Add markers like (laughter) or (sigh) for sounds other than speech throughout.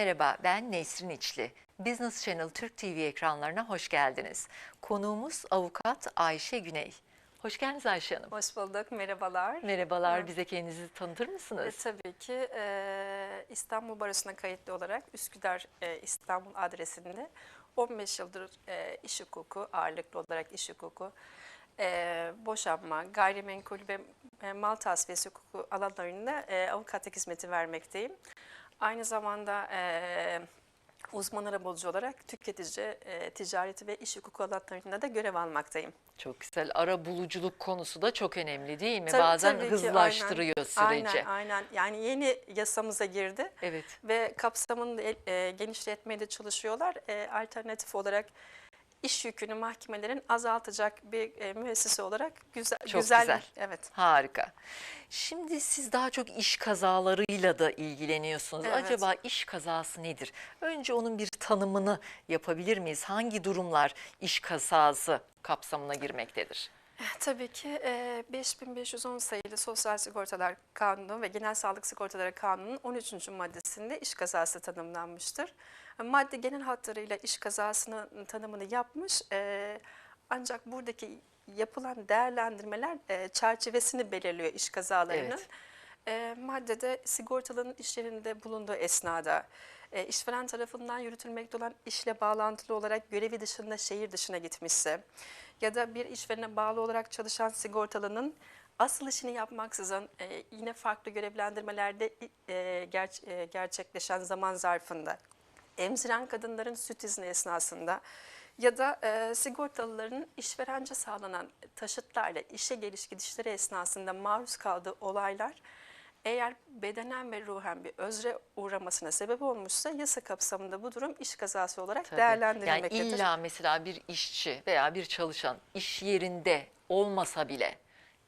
Merhaba, ben Nesrin İçli. Business Channel Türk TV ekranlarına hoş geldiniz. Konuğumuz avukat Ayşe Güney. Hoş geldiniz Ayşe Hanım. Hoş bulduk, merhabalar. Merhabalar, Evet. bize kendinizi tanıtır E, mısınız? tabii ki e, İstanbul Barosu'na kayıtlı olarak Üsküdar e, İstanbul adresinde 15 yıldır e, iş hukuku, ağırlıklı olarak iş hukuku, e, boşanma, gayrimenkul ve e, mal tasfiyesi hukuku alanlarında e, avukatlık hizmeti vermekteyim. Aynı zamanda e, uzman arabulucu olarak tüketici, e, ticareti ve iş hukuku alanlarında da görev almaktayım. Çok güzel. Ara buluculuk konusu da çok önemli değil mi? Tabii, Bazen tabii ki, hızlaştırıyor aynen. süreci. Aynen, aynen. Yani yeni yasamıza girdi. Evet. ve kapsamını e, genişletmeye de çalışıyorlar. E, alternatif olarak iş yükünü mahkemelerin azaltacak bir e, müessese olarak güzel. Çok güzel. Evet. Harika. Şimdi siz daha çok iş kazalarıyla da ilgileniyorsunuz. Evet. Acaba iş kazası nedir? Önce onun bir tanımını yapabilir miyiz? Hangi durumlar iş kazası kapsamına girmektedir? Tabii ki e, 5510 sayılı Sosyal Sigortalar Kanunu ve Genel Sağlık Sigortaları Kanunu'nun 13. maddesinde iş kazası tanımlanmıştır. Madde genel hatlarıyla iş kazasının tanımını yapmış e, ancak buradaki yapılan değerlendirmeler e, çerçevesini belirliyor iş kazalarının. Evet. E, maddede sigortalının iş yerinde bulunduğu esnada e, işveren tarafından yürütülmekte olan işle bağlantılı olarak görevi dışında şehir dışına gitmişse ya da bir işverene bağlı olarak çalışan sigortalının asıl işini yapmaksızın e, yine farklı görevlendirmelerde e, ger- e, gerçekleşen zaman zarfında emziren kadınların süt izni esnasında ya da e, sigortalıların işverence sağlanan taşıtlarla işe geliş gidişleri esnasında maruz kaldığı olaylar eğer bedenen ve ruhen bir özre uğramasına sebep olmuşsa yasa kapsamında bu durum iş kazası olarak Tabii. değerlendirilmektedir. Yani illa mesela bir işçi veya bir çalışan iş yerinde olmasa bile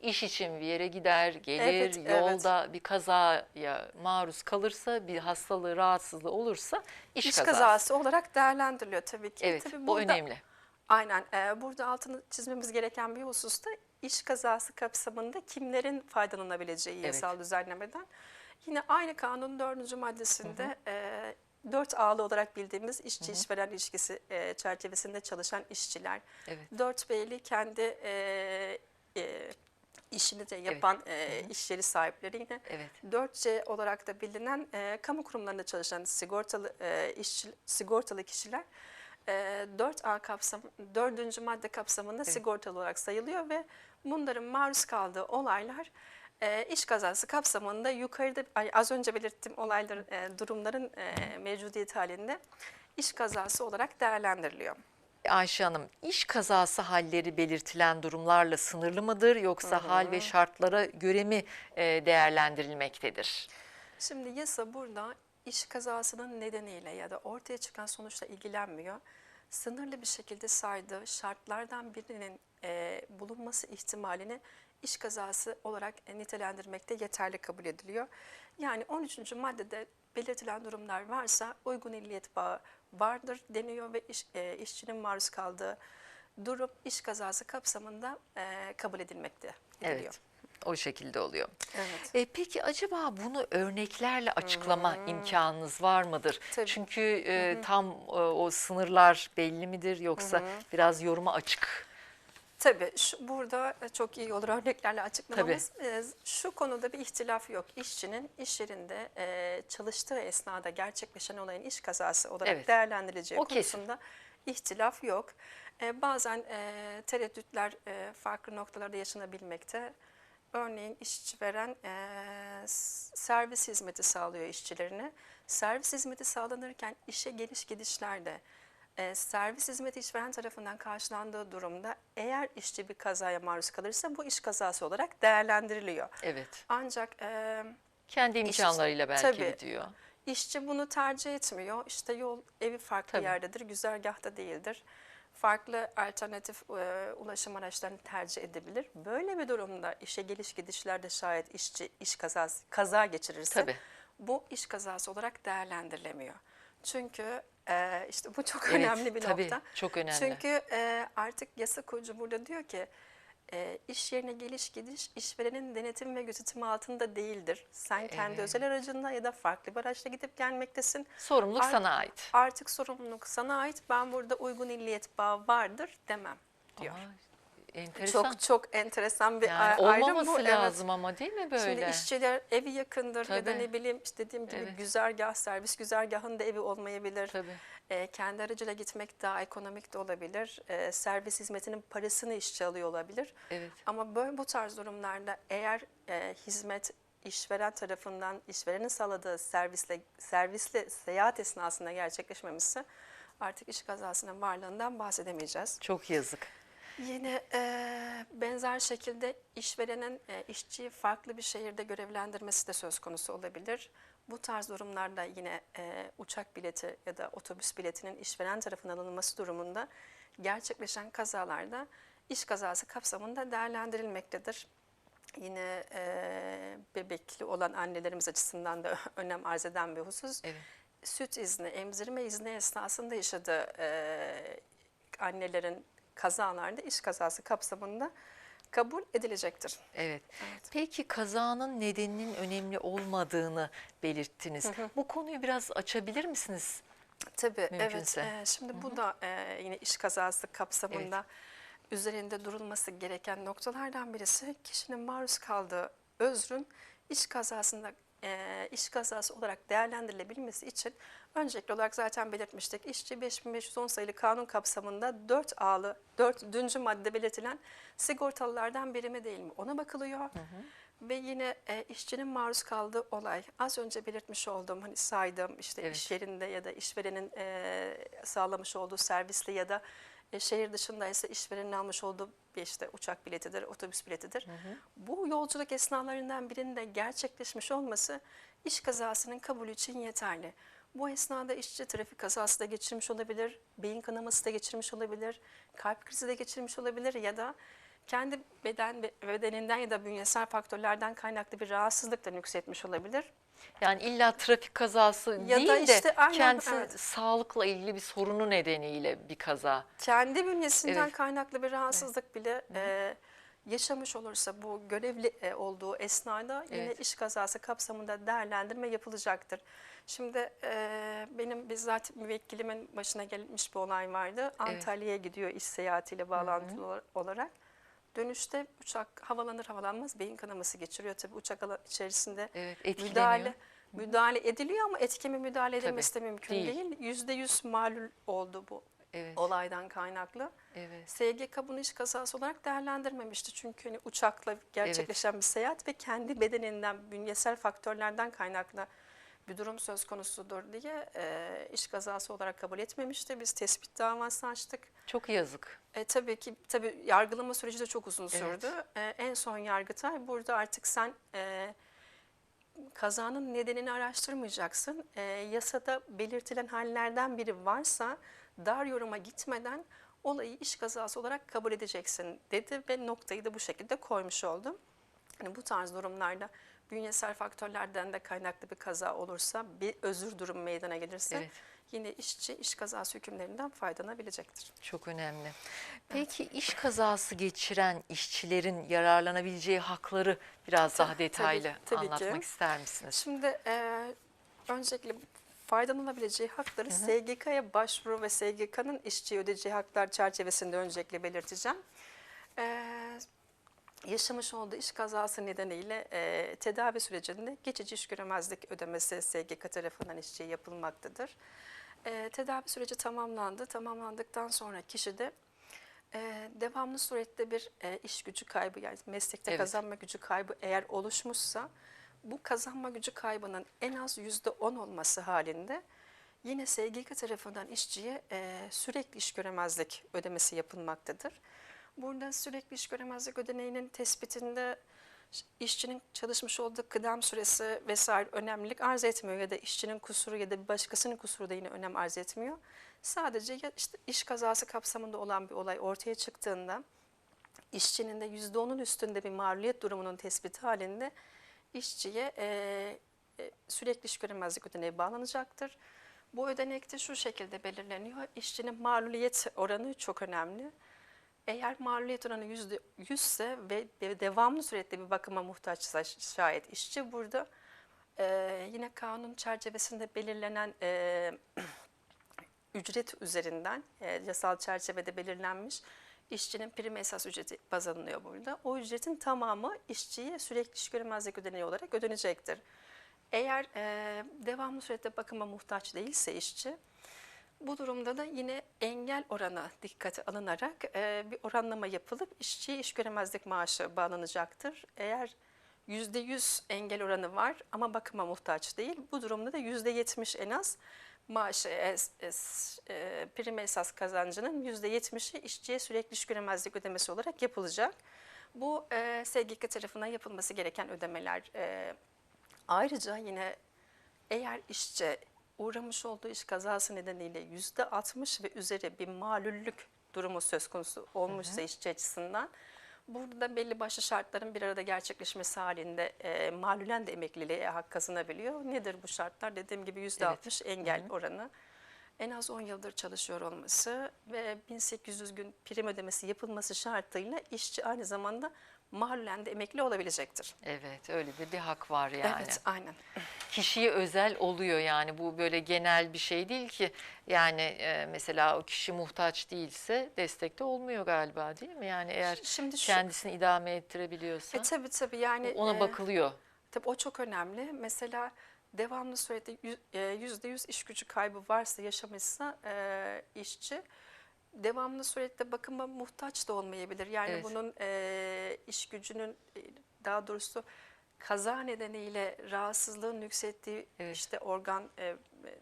iş için bir yere gider, gelir, Evet, evet. yolda bir kazaya maruz kalırsa, bir hastalığı, rahatsızlığı olursa iş, İş kazası. kazası olarak değerlendiriliyor tabii ki. Evet, Tabii bu burada- önemli. Aynen. Ee, burada altını çizmemiz gereken bir hususta iş kazası kapsamında kimlerin faydalanabileceği Evet. yasal düzenlemeden. Yine aynı kanunun dördüncü maddesinde e, dört ağlı olarak bildiğimiz işçi işveren ilişkisi e, çerçevesinde çalışan işçiler. Evet. Dört beyli kendi e, e, işini de yapan e, iş yeri sahipleri yine Evet. 4C olarak da bilinen e, kamu kurumlarında çalışan sigortalı e, işçi, sigortalı kişiler e, 4A kapsam 4. madde kapsamında sigortalı olarak sayılıyor ve bunların maruz kaldığı olaylar e, iş kazası kapsamında yukarıda az önce belirttiğim olayların e, durumların e, mevcudiyeti halinde iş kazası olarak değerlendiriliyor. Ayşe Hanım, iş kazası halleri belirtilen durumlarla sınırlı mıdır yoksa hal ve şartlara göre mi e, değerlendirilmektedir? Şimdi yasa burada iş kazasının nedeniyle ya da ortaya çıkan sonuçla ilgilenmiyor. Sınırlı bir şekilde saydığı şartlardan birinin e, bulunması ihtimalini iş kazası olarak e, nitelendirmekte yeterli kabul ediliyor. Yani 13. maddede belirtilen durumlar varsa uygun illiyet bağı vardır deniyor ve iş, e, işçinin maruz kaldığı durum iş kazası kapsamında e, kabul edilmekte ediliyor. Evet. O şekilde oluyor. Evet. E, peki acaba bunu örneklerle açıklama imkanınız var mıdır? Tabii. Çünkü e, tam e, o sınırlar belli midir yoksa biraz yoruma açık? Tabii şu, burada çok iyi olur (laughs) örneklerle açıklamamız. Ee, Şu konuda bir ihtilaf yok. İşçinin iş yerinde e, çalıştığı esnada gerçekleşen olayın iş kazası olarak Evet. değerlendirileceği O kesin. konusunda ihtilaf yok. E, bazen e, tereddütler e, farklı noktalarda yaşanabilmekte. Örneğin işveren e, s- servis hizmeti sağlıyor işçilerine. Servis hizmeti sağlanırken işe geliş gidişlerde e, servis hizmeti işveren tarafından karşılandığı durumda eğer işçi bir kazaya maruz kalırsa bu iş kazası olarak değerlendiriliyor. Evet. Ancak e, Kendi imkanlarıyla belki tabii. gidiyor. işçi bunu tercih etmiyor. İşte yol evi farklı Tabii. yerdedir, güzergahta değildir. Farklı alternatif e, ulaşım araçlarını tercih edebilir. Böyle bir durumda işe geliş gidişlerde şayet işçi iş kazası kaza geçirirse Tabii. bu iş kazası olarak değerlendirilemiyor. Çünkü e, işte bu çok (laughs) Evet, önemli bir tabii, nokta. çok önemli. Çünkü e, artık yasa koyucu burada diyor ki e, iş yerine geliş gidiş işverenin denetim ve gözetimi altında değildir. Sen kendi Evet. özel aracınla ya da farklı bir araçla gidip gelmektesin. Sorumluluk Art- sana ait. Artık sorumluluk sana ait. Ben burada uygun illiyet bağı vardır demem diyor. Aa, enteresan. Çok çok enteresan bir yani ay- ayrım olmaması bu. Evet. lazım ama değil mi böyle? Şimdi işçiler evi yakındır ya da Tabii. ne bileyim işte dediğim gibi Evet. güzergah, servis güzergahında evi olmayabilir. Tabii. Ee, kendi aracıyla gitmek daha ekonomik de olabilir. Ee, servis hizmetinin parasını işçi alıyor olabilir. Evet. Ama böyle bu tarz durumlarda eğer e, hizmet işveren tarafından işverenin sağladığı servisle servisle seyahat esnasında gerçekleşmemişse artık iş kazasının varlığından bahsedemeyeceğiz. Çok yazık. Yine e, benzer şekilde işverenin e, işçiyi farklı bir şehirde görevlendirmesi de söz konusu olabilir. Bu tarz durumlarda yine e, uçak bileti ya da otobüs biletinin işveren tarafından alınması durumunda gerçekleşen kazalarda iş kazası kapsamında değerlendirilmektedir. Yine e, bebekli olan annelerimiz açısından da (laughs) önem arz eden bir husus Evet. süt izni, emzirme izni esnasında yaşadığı e, annelerin kazalarda iş kazası kapsamında kabul edilecektir. Evet. Peki kazanın nedeninin önemli olmadığını belirttiniz. Bu konuyu biraz açabilir misiniz? Tabii Mümkünse. evet. e, şimdi bu da e, yine iş kazası kapsamında üzerinde durulması gereken noktalardan birisi kişinin maruz kaldığı özrün iş kazasında e, iş kazası olarak değerlendirilebilmesi için öncelikli olarak zaten belirtmiştik. İşçi 5510 sayılı kanun kapsamında 4 A'lı 4. madde belirtilen sigortalılardan biri mi değil mi ona bakılıyor. Ve yine e, işçinin maruz kaldığı olay az önce belirtmiş olduğum hani saydığım işte Evet. iş yerinde ya da işverenin e, sağlamış olduğu servisle ya da e, şehir dışında ise işverenin almış olduğu bir işte uçak biletidir, otobüs biletidir. Bu yolculuk esnalarından birinde gerçekleşmiş olması iş kazasının kabulü için yeterli. Bu esnada işçi trafik kazası da geçirmiş olabilir, beyin kanaması da geçirmiş olabilir, kalp krizi de geçirmiş olabilir ya da kendi beden bedeninden ya da bünyesel faktörlerden kaynaklı bir rahatsızlık da nüksetmiş olabilir. Yani illa trafik kazası Ya değil da de işte aynen, kendisi evet. sağlıkla ilgili bir sorunu nedeniyle bir kaza. kendi bünyesinden Evet. kaynaklı bir rahatsızlık bile e, yaşamış olursa bu görevli e, olduğu esnada yine Evet. iş kazası kapsamında değerlendirme yapılacaktır. Şimdi e, benim bizzat müvekkilimin başına gelmiş bir olay vardı. Antalya'ya gidiyor iş seyahatiyle bağlantılı ol- olarak. Dönüşte uçak havalanır havalanmaz beyin kanaması geçiriyor. Tabii uçak içerisinde Evet, müdahale müdahale ediliyor ama etkeme müdahale Tabii, edilmesi de mümkün değil. Yüzde yüz malul oldu bu Evet. olaydan kaynaklı. Evet. SGK bunu iş kazası olarak değerlendirmemişti. Çünkü hani uçakla gerçekleşen bir seyahat ve kendi bedeninden, bünyesel faktörlerden kaynaklı bir durum söz konusudur diye e, iş kazası olarak kabul etmemişti. Biz tespit davası açtık. Çok yazık. E, tabii ki tabii yargılama süreci de çok uzun Evet. sürdü. E, en son yargıtay burada artık sen e, kazanın nedenini araştırmayacaksın. E, yasada belirtilen hallerden biri varsa dar yoruma gitmeden olayı iş kazası olarak kabul edeceksin dedi ve noktayı da bu şekilde koymuş oldum. Yani bu tarz durumlarda bünyesel faktörlerden de kaynaklı bir kaza olursa bir özür durum meydana gelirse Evet. yine işçi iş kazası hükümlerinden faydalanabilecektir. Çok önemli. Peki iş kazası geçiren işçilerin yararlanabileceği hakları biraz daha Tabii, detaylı tabii ki. anlatmak ister misiniz? Şimdi e, öncelikle faydalanabileceği hakları SGK'ya başvuru ve SGK'nın işçiye ödeyeceği haklar çerçevesinde öncelikle belirteceğim. E, yaşamış olduğu iş kazası nedeniyle e, tedavi sürecinde geçici iş göremezlik ödemesi SGK tarafından işçiye yapılmaktadır. E, tedavi süreci tamamlandı. Tamamlandıktan sonra kişi de e, devamlı surette bir e, iş gücü kaybı yani meslekte Evet. kazanma gücü kaybı eğer oluşmuşsa bu kazanma gücü kaybının en az yüzde on olması halinde yine SGK tarafından işçiye e, sürekli iş göremezlik ödemesi yapılmaktadır. Burada sürekli iş göremezlik ödeneğinin tespitinde işçinin çalışmış olduğu kıdem süresi vesaire önemlilik arz etmiyor ya da işçinin kusuru ya da bir başkasının kusuru da yine önem arz etmiyor. Sadece işte iş kazası kapsamında olan bir olay ortaya çıktığında işçinin de %10'un üstünde bir mağluliyet durumunun tespiti halinde işçiye e, e, sürekli iş göremezlik ödeneği bağlanacaktır. Bu ödenekte şu şekilde belirleniyor. İşçinin mağluliyet oranı çok önemli. Eğer maliyet oranı yüzde yüzse ve devamlı sürekli bir bakıma muhtaçsa şayet işçi burada e, yine kanun çerçevesinde belirlenen e, (clears throat) ücret üzerinden e, yasal çerçevede belirlenmiş işçinin prim esas ücreti baz alınıyor burada. O ücretin tamamı işçiye sürekli iş göremezlik ödeneği olarak ödenecektir. Eğer e, devamlı sürekli bakıma muhtaç değilse işçi, bu durumda da yine engel oranı dikkate alınarak e, bir oranlama yapılıp işçiye iş göremezlik maaşı bağlanacaktır. Eğer %100 engel oranı var ama bakıma muhtaç değil. Bu durumda da %70 en az maaşı es, es, e, prim esas kazancının %70'i işçiye sürekli iş göremezlik ödemesi olarak yapılacak. Bu e, SGK tarafından yapılması gereken ödemeler. E, ayrıca yine eğer işçi uğramış olduğu iş kazası nedeniyle yüzde 60 ve üzeri bir malüllük durumu söz konusu olmuşsa işçi açısından burada da belli başlı şartların bir arada gerçekleşmesi halinde e, malülen de emekliliğe hak kazanabiliyor. Nedir bu şartlar? Dediğim gibi yüzde 60 engel oranı. En az 10 yıldır çalışıyor olması ve 1800 gün prim ödemesi yapılması şartıyla işçi aynı zamanda mahallen de emekli olabilecektir. Evet öyle de bir hak var yani. Evet, aynen. Kişiye özel oluyor yani bu böyle genel bir şey değil ki. Yani e, mesela o kişi muhtaç değilse destekte olmuyor galiba değil mi? Yani eğer Şimdi şu- kendisini idame ettirebiliyorsa E tabii tabii yani ona e, bakılıyor. Tabii o çok önemli. Mesela devamlı sürekli e, yüzde yüz iş gücü kaybı varsa yaşamışsa e, işçi devamlı sürekli bakıma muhtaç da olmayabilir. Yani Evet. bunun e, iş gücünün e, daha doğrusu kaza nedeniyle rahatsızlığın yükselttiği Evet. işte organ e,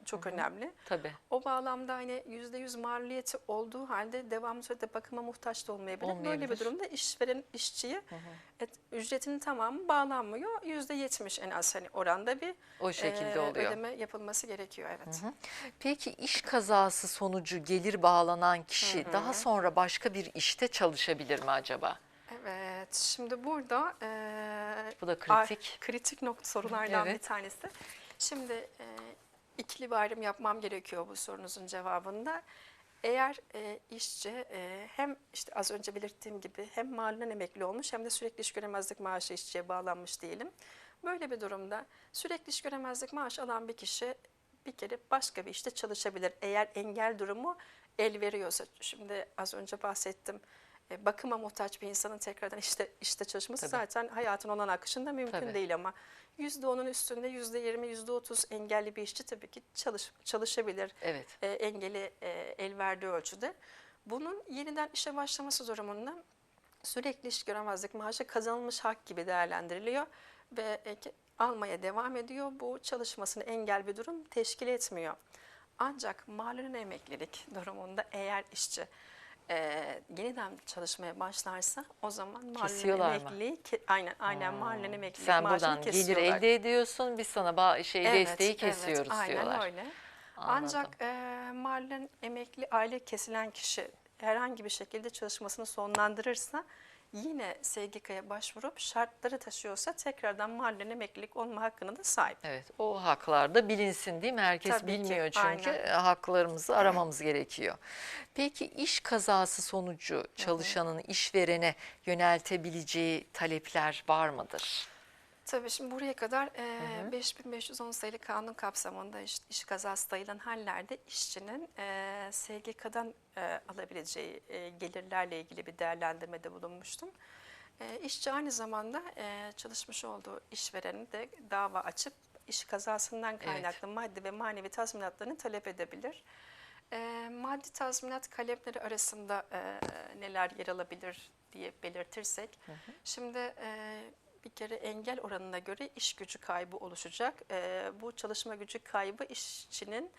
çok önemli. Tabii. O bağlamda hani yüzde yüz maliyeti olduğu halde devamlı sürekli bakıma muhtaç da olmayabilir. Böyle Olmayabilir. bir durumda işveren işçiye et, ücretinin tamamı bağlanmıyor. Yüzde yetmiş en az hani oranda bir O şekilde e, oluyor. ödeme yapılması gerekiyor. Evet. Peki iş kazası sonucu gelir bağlanan kişi daha sonra başka bir işte çalışabilir mi acaba? Evet. Şimdi burada e, Bu da kritik. kritik nokta sorulardan Evet. bir tanesi. Şimdi e, ikili bir ayrım yapmam gerekiyor bu sorunuzun cevabında. Eğer e, işçi e, hem işte az önce belirttiğim gibi hem mahallen emekli olmuş hem de sürekli iş göremezlik maaşı işçiye bağlanmış diyelim. Böyle bir durumda sürekli iş göremezlik maaşı alan bir kişi bir kere başka bir işte çalışabilir. Eğer engel durumu el veriyorsa. Şimdi az önce bahsettim. E, bakıma muhtaç bir insanın tekrardan işte işte çalışması Tabii. zaten hayatın olan akışında mümkün Tabii. değil ama %10'un üstünde %20, %30 engelli bir işçi tabii ki çalış, çalışabilir Evet. e, engeli e, el verdiği ölçüde. Bunun yeniden işe başlaması durumunda sürekli iş göremezlik maaşı kazanılmış hak gibi değerlendiriliyor ve e, almaya devam ediyor. Bu çalışmasını engel bir durum teşkil etmiyor. Ancak malum emeklilik durumunda eğer işçi e, yeniden çalışmaya başlarsa o zaman mı? emekliliği ke- aynen aynen malum emeklilik Sen buradan gelir kesiyorlar. elde ediyorsun biz sana ba- şey Evet, desteği evet, kesiyoruz aynen diyorlar. öyle. Anladım. Ancak e, mahallen emekli aile kesilen kişi herhangi bir şekilde çalışmasını sonlandırırsa yine SGK'ya başvurup şartları taşıyorsa tekrardan mahallen emeklilik olma hakkına da sahip. Evet, o haklar da bilinsin değil mi? Herkes Tabii ki, bilmiyor çünkü aynen. e, haklarımızı aramamız gerekiyor. Peki iş kazası sonucu çalışanın işverene yöneltebileceği talepler var mıdır? Tabii şimdi buraya kadar e, 5510 sayılı kanun kapsamında iş, iş kazası sayılan hallerde işçinin e, SGK'dan e, alabileceği e, gelirlerle ilgili bir değerlendirmede bulunmuştum. E, işçi aynı zamanda e, çalışmış olduğu işvereni de dava açıp iş kazasından kaynaklı maddi ve manevi tazminatlarını talep edebilir. E, maddi tazminat kalemleri arasında e, neler yer alabilir diye belirtirsek, şimdi e, bir kere engel oranına göre iş gücü kaybı oluşacak. E, bu çalışma gücü kaybı işçinin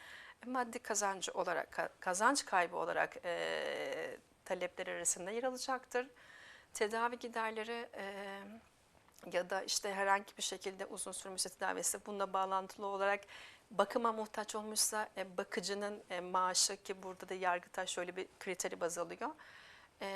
maddi kazancı olarak ka- kazanç kaybı olarak e, talepler arasında yer alacaktır. Tedavi giderleri e, ya da işte herhangi bir şekilde uzun sürmüşse tedavisi bununla bağlantılı olarak bakıma muhtaç olmuşsa e, bakıcının e, maaşı ki burada da Yargıtay şöyle bir kriteri baz alıyor. E,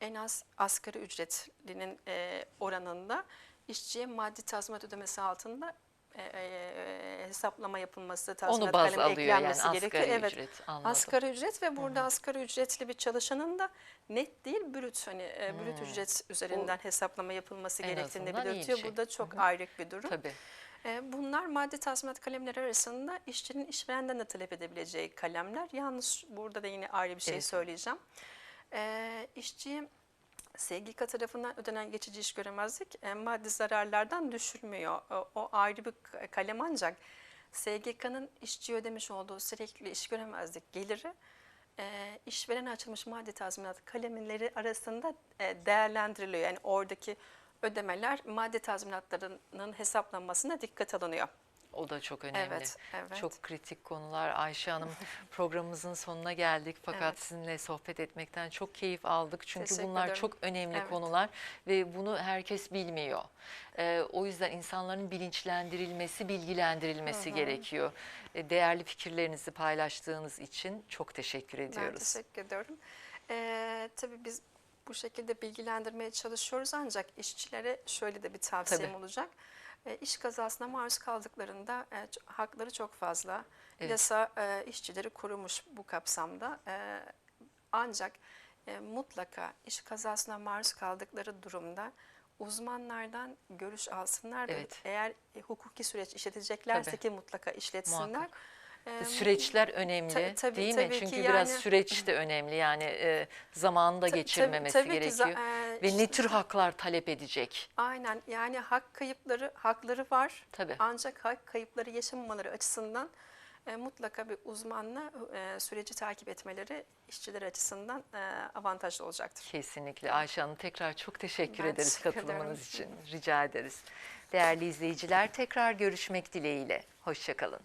en az asgari ücretlinin e, oranında işçiye maddi tazminat ödemesi altında e, e, hesaplama yapılması, tazminat kalemi alıyor yani eklenmesi asgari gerekiyor. Evet. ücret. Anladım. Asgari ücret ve burada asgari ücretli bir çalışanın da net değil brüt hani e, brüt ücret üzerinden hesaplama yapılması gerektiğini belirtiyor. şey. Bu da çok ayrık bir durum. Tabii. E, Bunlar maddi tazminat kalemleri arasında işçinin işverenden de talep edebileceği kalemler. Yalnız burada da yine ayrı bir şey Evet. söyleyeceğim. E, işçiye SGK tarafından ödenen geçici iş göremezlik e, maddi zararlardan düşülmüyor. O, o ayrı bir kalem ancak SGK'nın işçiye ödemiş olduğu sürekli iş göremezlik geliri e, işverene açılmış maddi tazminat kalemleri arasında e, değerlendiriliyor. Yani oradaki ödemeler maddi tazminatlarının hesaplanmasına dikkat alınıyor. O da çok önemli. Evet, evet. Çok kritik konular. Ayşe Hanım (laughs) programımızın sonuna geldik fakat Evet. sizinle sohbet etmekten çok keyif aldık. Çünkü Teşekkür bunlar ederim. çok önemli Evet. konular ve bunu herkes bilmiyor. Ee, o yüzden insanların bilinçlendirilmesi, bilgilendirilmesi gerekiyor. Ee, değerli fikirlerinizi paylaştığınız için çok teşekkür Ben ediyoruz. teşekkür ediyorum. Ee, tabii biz bu şekilde bilgilendirmeye çalışıyoruz ancak işçilere şöyle de bir tavsiyem Tabii. olacak. Ee, iş kazasına maruz kaldıklarında e, hakları çok fazla. Evet. Yasa e, işçileri korumuş bu kapsamda. E, ancak e, mutlaka iş kazasına maruz kaldıkları durumda uzmanlardan görüş alsınlar ve Evet. eğer e, hukuki süreç işleteceklerse Tabii. ki mutlaka işletsinler. Muhakkak. Süreçler önemli Ta- tabii- değil mi? tabii ki Çünkü biraz yani- süreç de önemli. Yani e, zamanında Ta- tabii- geçirmemesi tabii ki gerekiyor. za- e, Ve işte- ne tür haklar talep edecek? Aynen yani hak kayıpları hakları var. Tabii. Ancak hak kayıpları yaşamamaları açısından e, mutlaka bir uzmanla e, süreci takip etmeleri işçiler açısından e, avantajlı olacaktır. Kesinlikle. Ayşe Hanım tekrar çok teşekkür Ben ederiz teşekkür katılımınız ederim. için. Rica ederiz. Değerli izleyiciler tekrar görüşmek dileğiyle. Hoşçakalın.